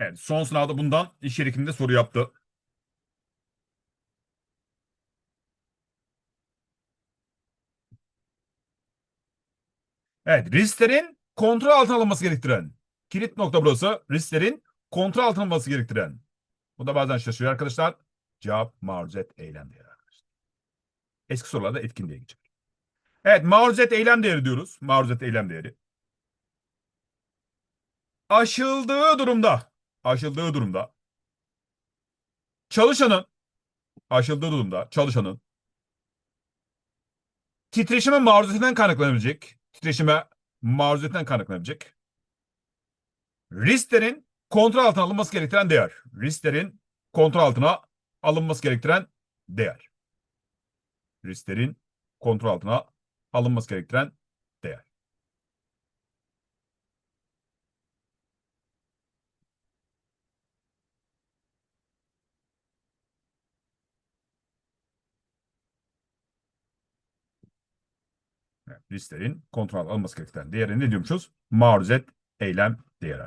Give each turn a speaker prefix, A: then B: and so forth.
A: Evet, son sınavda bundan iş yerikinde soru yaptı. Evet, risklerin kontrol altına alınması gerektiren. Kilit nokta burası. Risklerin kontrol altına alınması gerektiren. Bu da bazen şaşırıyor arkadaşlar. Cevap maruzet eylem değeri arkadaşlar. Eski sorularda etkin diye geçer. Evet, maruzet eylem değeri diyoruz. Maruzet eylem değeri. Aşıldığı durumda, aşıldığı durumda çalışanın aşıldığı durumda çalışanın titreşime maruziyetinden kaynaklanabilecek, titreşime maruziyetinden kaynaklanabilecek risklerin kontrol altına alınması gerektiren değer. Risklerin kontrol altına alınması gerektiren değer. Risklerin kontrol altına alınması gerektiren değer. Risklerin kontrol alınması gerektiren değeri ne diyormuşuz? Maruzet eylem değeri.